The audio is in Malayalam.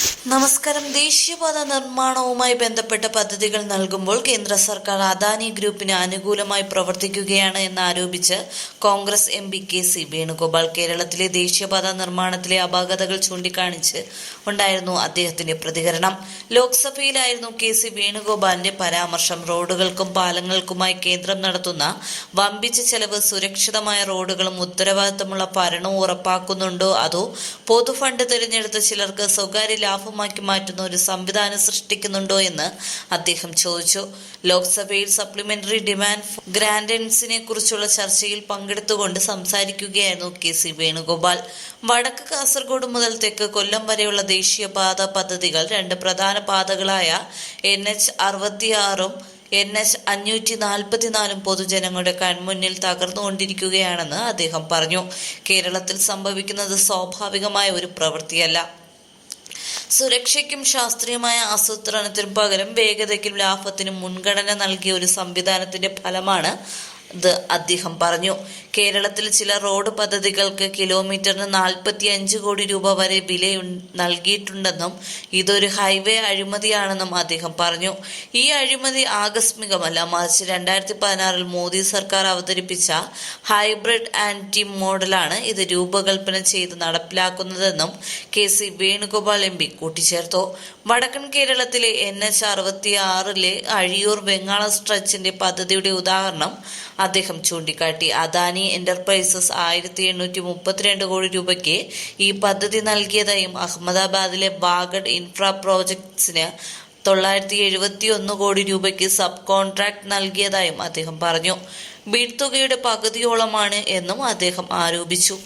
നമസ്കാരം. ദേശീയപാത നിർമ്മാണവുമായി ബന്ധപ്പെട്ട പദ്ധതികൾ നൽകുമ്പോൾ കേന്ദ്ര സർക്കാർ അദാനി ഗ്രൂപ്പിന് അനുകൂലമായി പ്രവർത്തിക്കുകയാണ് എന്ന് ആരോപിച്ച് Congress M P K C Venugopal കേരളത്തിലെ ദേശീയപാത നിർമ്മാണത്തിലെ അപാകതകൾ ചൂണ്ടിക്കാണിച്ച് ഉണ്ടായിരുന്നു അദ്ദേഹത്തിന്റെ പ്രതികരണം. ലോക്സഭയിലായിരുന്നു കെ സി വേണുഗോപാലിന്റെ പരാമർശം. റോഡുകൾക്കും പാലങ്ങൾക്കുമായി കേന്ദ്രം നടത്തുന്ന വമ്പിച്ച ചെലവ് സുരക്ഷിതമായ റോഡുകളും ഉത്തരവാദിത്തമുള്ള ഭരണവും ഉറപ്പാക്കുന്നുണ്ടോ? അതോ പൊതുഫണ്ട് തിരഞ്ഞെടുത്ത ചിലർക്ക് സ്വകാര്യ ലാഭമാക്കി മാറ്റുന്ന ഒരു സംവിധാനം സൃഷ്ടിക്കുന്നുണ്ടോ എന്ന് അദ്ദേഹം ചോദിച്ചു. ലോക്സഭയിൽ സപ്ലിമെന്ററി ഡിമാൻഡ് ഗ്രാൻഡൻസിനെ കുറിച്ചുള്ള ചർച്ചയിൽ പങ്കെടുത്തുകൊണ്ട് സംസാരിക്കുകയായിരുന്നു കെ സി വേണുഗോപാൽ. വടക്ക് കാസർഗോഡ് മുതൽ തെക്ക് കൊല്ലം വരെയുള്ള ദേശീയപാത പദ്ധതികൾ രണ്ട് പ്രധാന പാതകളായ എൻ എച്ച് അറുപത്തിയാറും എൻ എച്ച് അഞ്ഞൂറ്റി നാൽപ്പത്തിനാലും പൊതുജനങ്ങളുടെ കൺമുന്നിൽ തകർന്നുകൊണ്ടിരിക്കുകയാണെന്ന് അദ്ദേഹം പറഞ്ഞു. കേരളത്തിൽ സംഭവിക്കുന്നത് സ്വാഭാവികമായ ഒരു പ്രവൃത്തിയല്ല. സുരക്ഷയ്ക്കും ശാസ്ത്രീയമായ ആസൂത്രണത്തിനും പകരം വേഗതയ്ക്കും ലാഭത്തിനും മുൻഗണന നൽകിയ ഒരു സംവിധാനത്തിന്റെ ഫലമാണ് ഇത് അദ്ദേഹം പറഞ്ഞു. കേരളത്തിൽ ചില റോഡ് പദ്ധതികൾക്ക് കിലോമീറ്ററിന് നാൽപ്പത്തി അഞ്ച് കോടി രൂപ വരെ വില നൽകിയിട്ടുണ്ടെന്നും ഇതൊരു ഹൈവേ അഴിമതിയാണെന്നും അദ്ദേഹം പറഞ്ഞു. ഈ അഴിമതി ആകസ്മികമല്ല. മറിച്ച് രണ്ടായിരത്തി പതിനാറിൽ മോദി സർക്കാർ അവതരിപ്പിച്ച ഹൈബ്രിഡ് ആന്റി മോഡലാണ് ഇത് രൂപകൽപ്പന ചെയ്ത് നടപ്പിലാക്കുന്നതെന്നും K C Venugopal M P കൂട്ടിച്ചേർത്തു. വടക്കൻ കേരളത്തിലെ എൻ എച്ച് അറുപത്തി ആറിലെ അഴിയൂർ വെങ്ങാള സ്ട്രെച്ചിന്റെ പദ്ധതിയുടെ ഉദാഹരണം അദ്ദേഹം ചൂണ്ടിക്കാട്ടി. അദാനി എന്റർപ്രൈസസ് ആയിരത്തി എണ്ണൂറ്റി മുപ്പത്തിരണ്ട് കോടി രൂപയ്ക്ക് ഈ പദ്ധതി നൽകിയതായും അഹമ്മദാബാദിലെ ബാഗഡ് ഇൻഫ്രാ പ്രോജക്ട്സിന് തൊള്ളായിരത്തി എഴുപത്തി ഒന്ന് കോടി രൂപയ്ക്ക് സബ് കോൺട്രാക്ട് നൽകിയതായും അദ്ദേഹം പറഞ്ഞു. ബിഡ് തുകയുടെ പകുതിയോളമാണ് എന്നും അദ്ദേഹം ആരോപിച്ചു.